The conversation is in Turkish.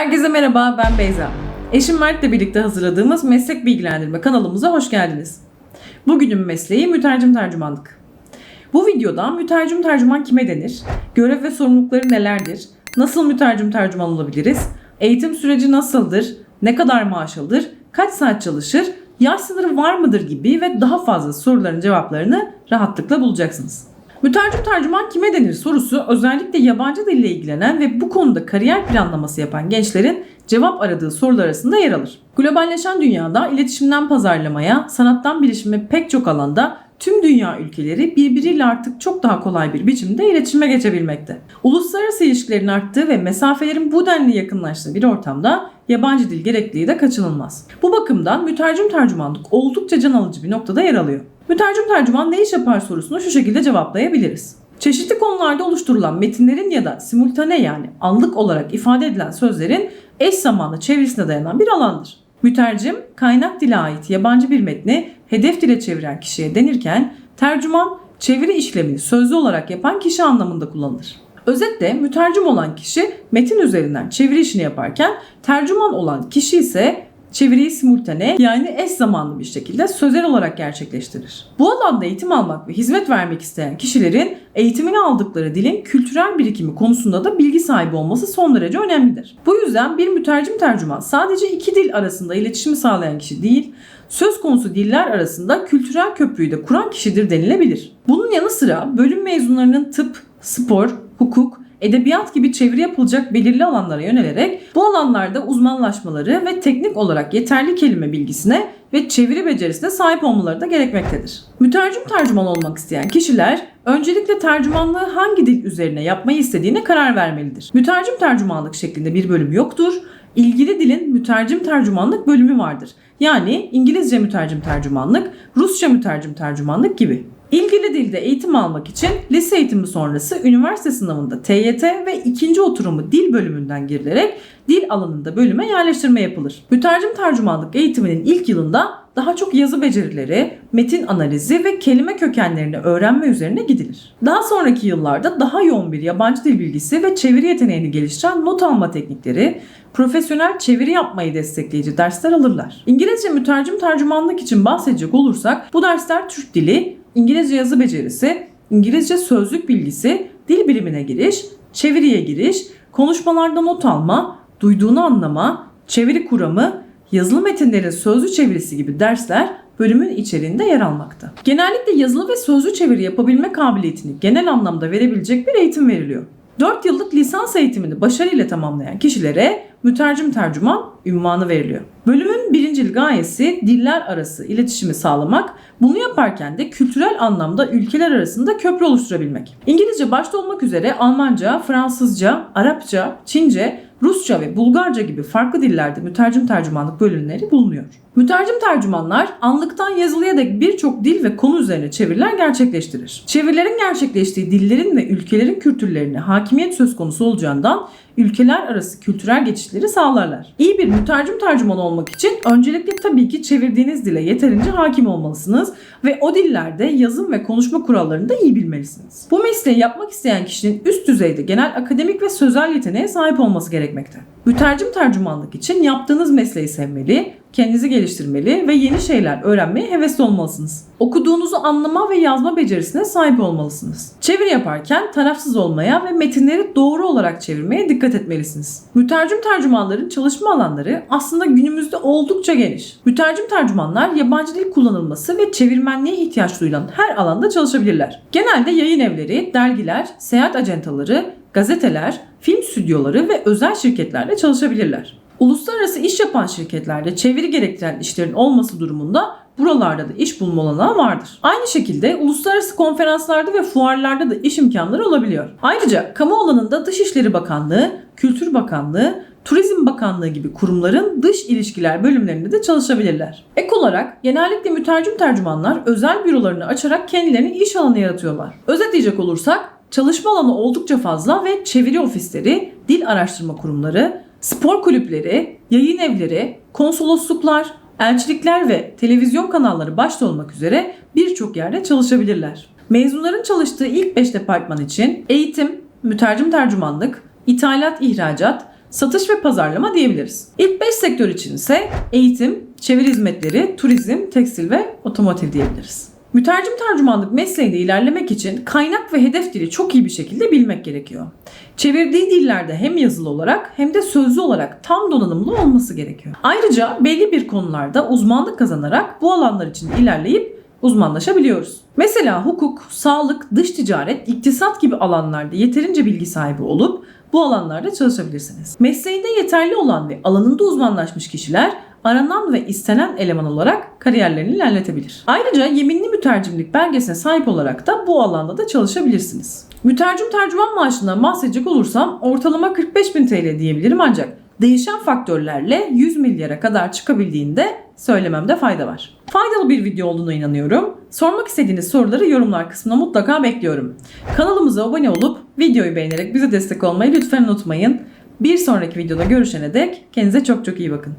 Herkese merhaba, ben Beyza. Eşim Mert'le birlikte hazırladığımız meslek bilgilendirme kanalımıza hoş geldiniz. Bugünün mesleği mütercim tercümanlık. Bu videoda mütercim tercüman kime denir? Görev ve sorumlulukları nelerdir? Nasıl mütercim tercüman olabiliriz? Eğitim süreci nasıldır? Ne kadar maaş alır? Kaç saat çalışır? Yaş sınırı var mıdır gibi ve daha fazla soruların cevaplarını rahatlıkla bulacaksınız. Mütercim tercüman kime denir sorusu özellikle yabancı dille ilgilenen ve bu konuda kariyer planlaması yapan gençlerin cevap aradığı sorular arasında yer alır. Globalleşen dünyada iletişimden pazarlamaya, sanattan bilişime pek çok alanda tüm dünya ülkeleri birbiriyle artık çok daha kolay bir biçimde iletişime geçebilmekte. Uluslararası ilişkilerin arttığı ve mesafelerin bu denli yakınlaştığı bir ortamda yabancı dil gerekliliği de kaçınılmaz. Bu bakımdan mütercim tercümanlık oldukça can alıcı bir noktada yer alıyor. Mütercim tercüman ne iş yapar sorusunu şu şekilde cevaplayabiliriz. Çeşitli konularda oluşturulan metinlerin ya da simultane yani anlık olarak ifade edilen sözlerin eş zamanlı çevirisine dayanan bir alandır. Mütercim, kaynak dile ait yabancı bir metni hedef dile çeviren kişiye denirken tercüman, çeviri işlemini sözlü olarak yapan kişi anlamında kullanılır. Özetle mütercim olan kişi metin üzerinden çeviri işini yaparken tercüman olan kişi ise çeviriyi simultane yani eş zamanlı bir şekilde sözel olarak gerçekleştirir. Bu alanda eğitim almak ve hizmet vermek isteyen kişilerin eğitimini aldıkları dilin kültürel birikimi konusunda da bilgi sahibi olması son derece önemlidir. Bu yüzden bir mütercim tercüman sadece iki dil arasında iletişimi sağlayan kişi değil, söz konusu diller arasında kültürel köprüyü de kuran kişidir denilebilir. Bunun yanı sıra bölüm mezunlarının tıp, spor, hukuk, edebiyat gibi çeviri yapılacak belirli alanlara yönelerek bu alanlarda uzmanlaşmaları ve teknik olarak yeterli kelime bilgisine ve çeviri becerisine sahip olmaları da gerekmektedir. Mütercim tercüman olmak isteyen kişiler öncelikle tercümanlığı hangi dil üzerine yapmayı istediğine karar vermelidir. Mütercim tercümanlık şeklinde bir bölüm yoktur. İlgili dilin mütercim tercümanlık bölümü vardır. Yani İngilizce mütercim tercümanlık, Rusça mütercim tercümanlık gibi. İlgili dilde eğitim almak için lise eğitimi sonrası üniversite sınavında TYT ve ikinci oturumu dil bölümünden girilerek dil alanında bölüme yerleştirme yapılır. Mütercim tercümanlık eğitiminin ilk yılında daha çok yazı becerileri, metin analizi ve kelime kökenlerini öğrenme üzerine gidilir. Daha sonraki yıllarda daha yoğun bir yabancı dil bilgisi ve çeviri yeteneğini geliştiren not alma teknikleri, profesyonel çeviri yapmayı destekleyici dersler alırlar. İngilizce mütercim tercümanlık için bahsedecek olursak bu dersler Türk dili, İngilizce yazı becerisi, İngilizce sözlük bilgisi, dil bilimine giriş, çeviriye giriş, konuşmalarda not alma, duyduğunu anlama, çeviri kuramı, yazılı metinlerin sözlü çevirisi gibi dersler bölümün içeriğinde yer almakta. Genellikle yazılı ve sözlü çeviri yapabilme kabiliyetini genel anlamda verebilecek bir eğitim veriliyor. 4 yıllık lisans eğitimini başarıyla tamamlayan kişilere mütercim tercüman ünvanı veriliyor. Bölümün birincil gayesi diller arası iletişimi sağlamak, bunu yaparken de kültürel anlamda ülkeler arasında köprü oluşturabilmek. İngilizce başta olmak üzere Almanca, Fransızca, Arapça, Çince, Rusça ve Bulgarca gibi farklı dillerde mütercim tercümanlık bölümleri bulunuyor. Mütercim tercümanlar anlıktan yazılıya dek birçok dil ve konu üzerine çeviriler gerçekleştirir. Çevirilerin gerçekleştiği dillerin ve ülkelerin kültürlerine hakimiyet söz konusu olacağından ülkeler arası kültürel geçişleri sağlarlar. İyi bir mütercim tercüman olmak için öncelikle tabii ki çevirdiğiniz dile yeterince hakim olmalısınız ve o dillerde yazım ve konuşma kurallarını da iyi bilmelisiniz. Bu mesleği yapmak isteyen kişinin üst düzeyde genel akademik ve sözel yeteneğe sahip olması gerekmekte. Mütercim tercümanlık için yaptığınız mesleği sevmeli, kendinizi geliştirmeli ve yeni şeyler öğrenmeye hevesli olmalısınız. Okuduğunuzu anlama ve yazma becerisine sahip olmalısınız. Çeviri yaparken tarafsız olmaya ve metinleri doğru olarak çevirmeye dikkat etmelisiniz. Mütercim tercümanların çalışma alanları aslında günümüzde oldukça geniş. Mütercim tercümanlar yabancı dil kullanılması ve çevirmenliğe ihtiyaç duyulan her alanda çalışabilirler. Genelde yayın evleri, dergiler, seyahat acentaları, gazeteler, film stüdyoları ve özel şirketlerle çalışabilirler. Uluslararası iş yapan şirketlerde çeviri gerektiren işlerin olması durumunda buralarda da iş bulma olanağı vardır. Aynı şekilde uluslararası konferanslarda ve fuarlarda da iş imkanları olabiliyor. Ayrıca kamu alanında Dışişleri Bakanlığı, Kültür Bakanlığı, Turizm Bakanlığı gibi kurumların dış ilişkiler bölümlerinde de çalışabilirler. Ek olarak genellikle mütercim tercümanlar özel bürolarını açarak kendilerine iş alanı yaratıyorlar. Özetleyecek olursak çalışma alanı oldukça fazla ve çeviri ofisleri, dil araştırma kurumları, spor kulüpleri, yayın evleri, konsolosluklar, elçilikler ve televizyon kanalları başta olmak üzere birçok yerde çalışabilirler. Mezunların çalıştığı ilk 5 departman için eğitim, mütercim tercümanlık, ithalat ihracat, satış ve pazarlama diyebiliriz. İlk 5 sektör için ise eğitim, çeviri hizmetleri, turizm, tekstil ve otomotiv diyebiliriz. Mütercim tercümanlık mesleğinde ilerlemek için kaynak ve hedef dili çok iyi bir şekilde bilmek gerekiyor. Çevirdiği dillerde hem yazılı olarak hem de sözlü olarak tam donanımlı olması gerekiyor. Ayrıca belli bir konularda uzmanlık kazanarak bu alanlar için ilerleyip uzmanlaşabiliyoruz. Mesela hukuk, sağlık, dış ticaret, iktisat gibi alanlarda yeterince bilgi sahibi olup bu alanlarda çalışabilirsiniz. Mesleğinde yeterli olan ve alanında uzmanlaşmış kişiler aranan ve istenen eleman olarak kariyerlerini ilerletebilir. Ayrıca yeminli mütercimlik belgesine sahip olarak da bu alanda da çalışabilirsiniz. Mütercim tercüman maaşından bahsedecek olursam ortalama 45 bin TL diyebilirim ancak değişen faktörlerle 100 milyara kadar çıkabildiğinde söylememde fayda var. Faydalı bir video olduğuna inanıyorum. Sormak istediğiniz soruları yorumlar kısmına mutlaka bekliyorum. Kanalımıza abone olup videoyu beğenerek bize destek olmayı lütfen unutmayın. Bir sonraki videoda görüşene dek kendinize çok çok iyi bakın.